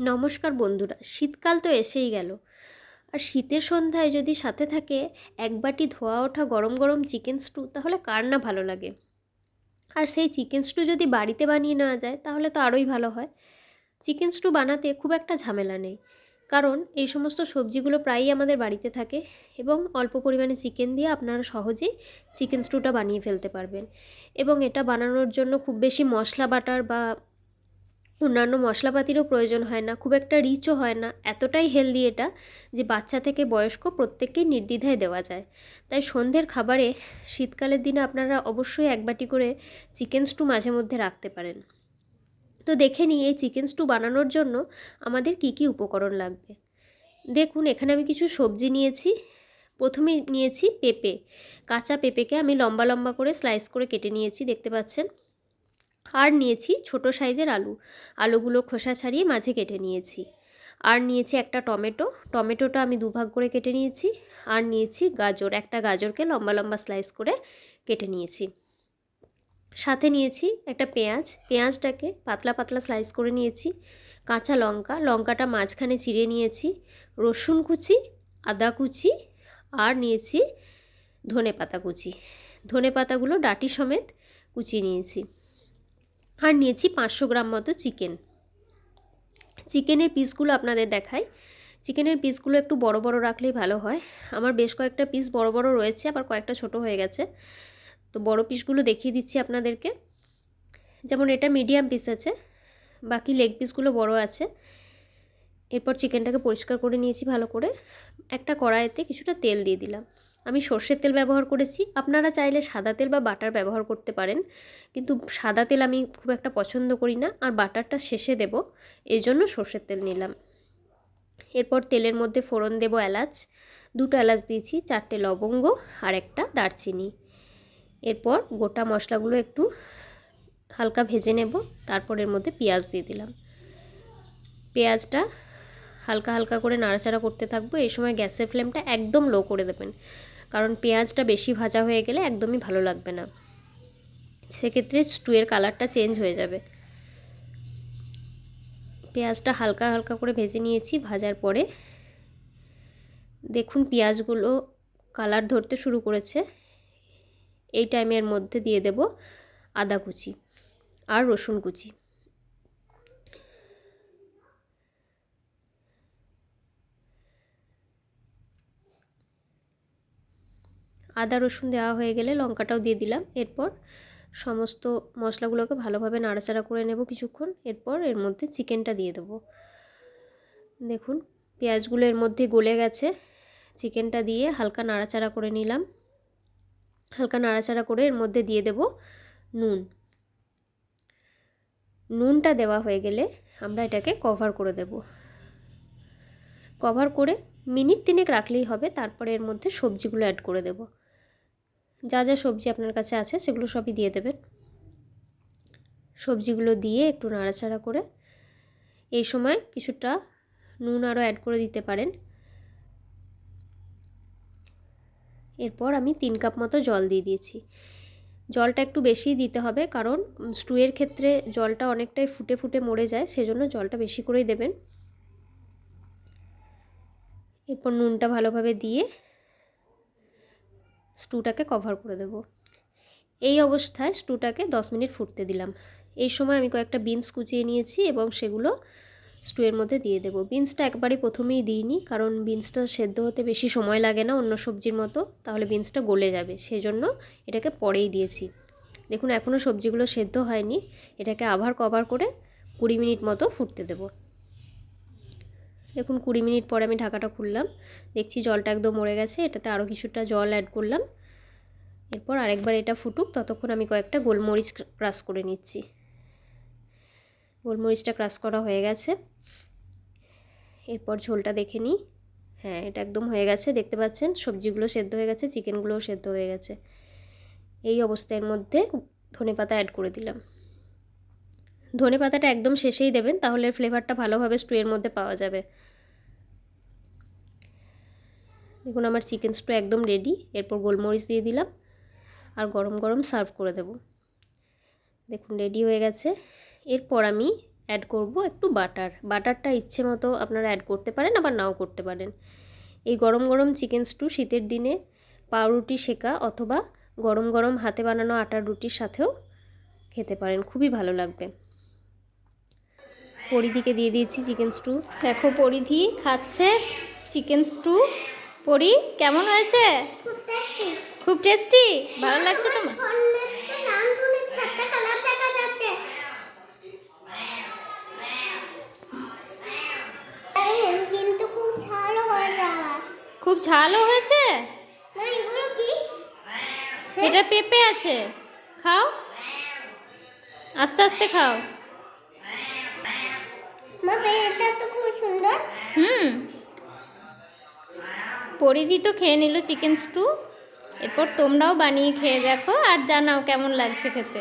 নমস্কার বন্ধুরা, শীতকাল তো এসেই গেল। আর শীতের সন্ধ্যায় যদি সাথে থাকে এক বাটি ধোয়া ওঠা গরম গরম চিকেন স্টু, তাহলে কার না ভালো লাগে? আর সেই চিকেন স্টু যদি বাড়িতে বানিয়ে নেওয়া যায়, তাহলে তো আরোই ভালো হয়। চিকেন স্টু বানাতে খুব একটা ঝামেলা নেই। কারণ এই সমস্ত সবজিগুলো প্রায়ই আমাদের বাড়িতে থাকে এবং অল্প পরিমাণে চিকেন দিয়ে আপনারা সহজেই চিকেন স্টুটা বানিয়ে ফেলতে পারবেন। এবং এটা বানানোর জন্য খুব বেশি মশলা বাটার বা অন্যান্য মশলাপাতিরও প্রয়োজন হয় না, খুব একটা রিচও হয় না। এতটাই হেলদি এটা যে বাচ্চা থেকে বয়স্ক প্রত্যেককেই নির্দ্বিধায় দেওয়া যায়। তাই সন্ধ্যের খাবারে শীতকালের দিনে আপনারা অবশ্যই এক বাটি করে চিকেন স্টু মাঝে মধ্যে রাখতে পারেন। তো দেখে নিই, এই চিকেন স্টু বানানোর জন্য আমাদের কি কি উপকরণ লাগবে? দেখুন, এখানে আমি কিছু সবজি নিয়েছি। প্রথমে নিয়েছি পেঁপে। কাঁচা পেঁপেকে আমি লম্বা লম্বা করে স্লাইস করে কেটে নিয়েছি, দেখতে পাচ্ছেন? আর নিয়েছি ছোট সাইজের আলু। আলুগুলো খোসা ছাড়িয়ে মাঝে কেটে নিয়েছি। আর নিয়েছি একটা টমেটো। টমেটোটা আমি দুভাগ করে কেটে নিয়েছি। আর নিয়েছি গাজর। একটা গাজরকে লম্বা লম্বা স্লাইস করে কেটে নিয়েছি। সাথে নিয়েছি একটা পেঁয়াজ। পেঁয়াজটাকে পাতলা পাতলা স্লাইস করে নিয়েছি। কাঁচা লঙ্কা। লঙ্কাটা মাঝখানে চিড়ে নিয়েছি। রসুন কুচি, আদা কুচি আর নিয়েছি ধনে পাতা কুচি। ধনে পাতাগুলো ডাটি সমেত কুচিয়ে নিয়েছি। আর নিয়েছি পাঁচশো গ্রাম মতো চিকেন। চিকেনের পিসগুলো আপনাদের দেখাই। চিকেনের পিসগুলো একটু বড় বড় রাখলেই ভালো হয়। আমার বেশ কয়েকটা পিস বড় বড় রয়েছে, আবার কয়েকটা ছোট হয়ে গেছে। তো বড় পিসগুলো দেখিয়ে দিচ্ছি আপনাদেরকে। যেমন এটা মিডিয়াম পিস আছে, বাকি লেগ পিসগুলো বড় আছে। এরপর চিকেনটাকে পরিষ্কার করে নিয়েছি ভালো করে। একটা কড়াইতে কিছুটা তেল দিয়ে দিলাম। আমি সর্ষের তেল ব্যবহার করেছি। আপনারা চাইলে সাদা তেল বা বাটার ব্যবহার করতে পারেন। কিন্তু সাদা তেল আমি খুব একটা পছন্দ করি না। আর বাটারটা শেষে দেব। এই জন্য সর্ষের তেল নিলাম। এরপর তেলের মধ্যে ফোড়ন দেব এলাচ। দুটো এলাচ দিয়েছি, চারটে লবঙ্গ আর একটা দারচিনি। এরপর গোটা মশলাগুলো একটু হালকা ভেজে নেব। তারপর এর মধ্যে পেঁয়াজ দিয়ে দিলাম। পেঁয়াজটা হালকা হালকা করে নাড়াচাড়া করতে থাকব। এই সময় গ্যাসের ফ্লেমটা একদম লো করে দেবেন। কারণ পেঁয়াজটা বেশি ভাজা হয়ে গেলে একদমই ভালো লাগবে না। সেক্ষেত্রে স্টুয়ের কালারটা চেঞ্জ হয়ে যাবে। পেঁয়াজটা হালকা হালকা করে ভেজে নিয়েছি, ভাজার পরে। দেখুন পেঁয়াজগুলো কালার ধরতে শুরু করেছে। এই টাইমের মধ্যে দিয়ে দেব আদা কুচি আর রসুন কুচি। আদা, রসুন দেওয়া হয়ে গেলে লঙ্কাটাও দিয়ে দিলাম। এরপর সমস্ত মশলাগুলোকে ভালোভাবে নাড়াচাড়া করে নেব কিছুক্ষণ। এরপর এর মধ্যে চিকেনটা দিয়ে দেবো। দেখুন, পেঁয়াজগুলো এর মধ্যে গলে গেছে। চিকেনটা দিয়ে হালকা নাড়াচাড়া করে নিলাম। হালকা নাড়াচাড়া করে এর মধ্যে দিয়ে দেব নুন। নুনটা দেওয়া হয়ে গেলে আমরা এটাকে কভার করে দেব। কভার করে মিনিট তিনেক রাখলেই হবে। তারপরে এর মধ্যে সবজিগুলো অ্যাড করে দেবো। যা যা সবজি আপনার কাছে আছে সেগুলো সবই দিয়ে দেবেন। সবজিগুলো দিয়ে একটু নাড়াচাড়া করে এই সময় কিছুটা নুন আরও অ্যাড করে দিতে পারেন। এরপর আমি তিন কাপ মতো জল দিয়ে দিয়েছি। জলটা একটু বেশি দিতে হবে কারণ স্টুয়ের ক্ষেত্রে জলটা অনেকটাই ফুটে ফুটে মরে যায় সেজন্য জলটা বেশি করেই দেবেন। এরপর নুনটা ভালোভাবে দিয়ে স্টুটাকে কভার করে দেব। এই অবস্থায় স্টুটাকে দশ মিনিট ফুটতে দিলাম। এই সময় আমি কয়েকটা বিনস কুচিয়ে নিয়েছি এবং সেগুলো স্টুয়ের মধ্যে দিয়ে দেবো। বিনসটা একবারই প্রথমেই দিইনি, কারণ বিনসটা সেদ্ধ হতে বেশি সময় লাগে না অন্য সবজির মতো, তাহলে বিনসটা গলে যাবে। সেজন্য এটাকে পরেই দিয়েছি। দেখুন এখনও সবজিগুলো সেদ্ধ হয়নি, এটাকে আবার কভার করে কুড়ি মিনিট মতো ফুটতে দেবো। দেখুন, কুড়ি মিনিট পরে আমি ঢাকাটা খুললাম। দেখছি জলটা একদম মরে গেছে, এটাতে আরও কিছুটা জল অ্যাড করলাম। এরপর আরেকবার এটা ফুটুক, ততক্ষণ আমি কয়েকটা গোলমরিচ ক্রাশ করে নিচ্ছি। গোলমরিচটা ক্রাশ করা হয়ে গেছে। এরপর ঝোলটা দেখে নিই। হ্যাঁ এটা একদম হয়ে গেছে, দেখতে পাচ্ছেন? সবজিগুলো সেদ্ধ হয়ে গেছে, চিকেনগুলোও সেদ্ধ হয়ে গেছে। এই অবস্থার মধ্যে ধনে পাতা অ্যাড করে দিলাম। ধনে পাতাটা একদম শেষেই দেবেন, তাহলে ফ্লেভারটা ভালোভাবে স্টুয়ের মধ্যে পাওয়া যাবে। দেখুন, আমার চিকেন স্টু একদম রেডি এরপর গোলমরিচ দিয়ে দিলাম, আর গরম গরম সার্ভ করে দেব। দেখুন রেডি হয়ে গেছে। এরপর আমি অ্যাড করব একটু বাটার বাটারটা ইচ্ছে মতো আপনারা অ্যাড করতে পারেন, আবার নাও করতে পারেন। এই গরম গরম চিকেন স্টু শীতের দিনে পাউরুটি শেকা অথবা গরম গরম হাতে বানানো আটার রুটির সাথেও খেতে পারেন, খুবই ভালো লাগবে। পরিধিকে দিয়ে দিয়েছি চিকেন স্টু। দেখো পরিধি খাচ্ছে চিকেন স্টু। পরি কেমন হয়েছে? খুব টেস্টি ভালো লাগছে তোমার? যাচ্ছে। কিন্তু খুব ঝালও হয়েছে? এটা পেঁপে আছে। খাও। আস্তে আস্তে খাও মা এটা তো খুব সুন্দর হুম। পরিধি তো খেয়ে নিল চিকেন স্টু। এরপর তোমরাও বানিয়ে খেয়ে দেখো আর জানাও কেমন লাগছে খেতে।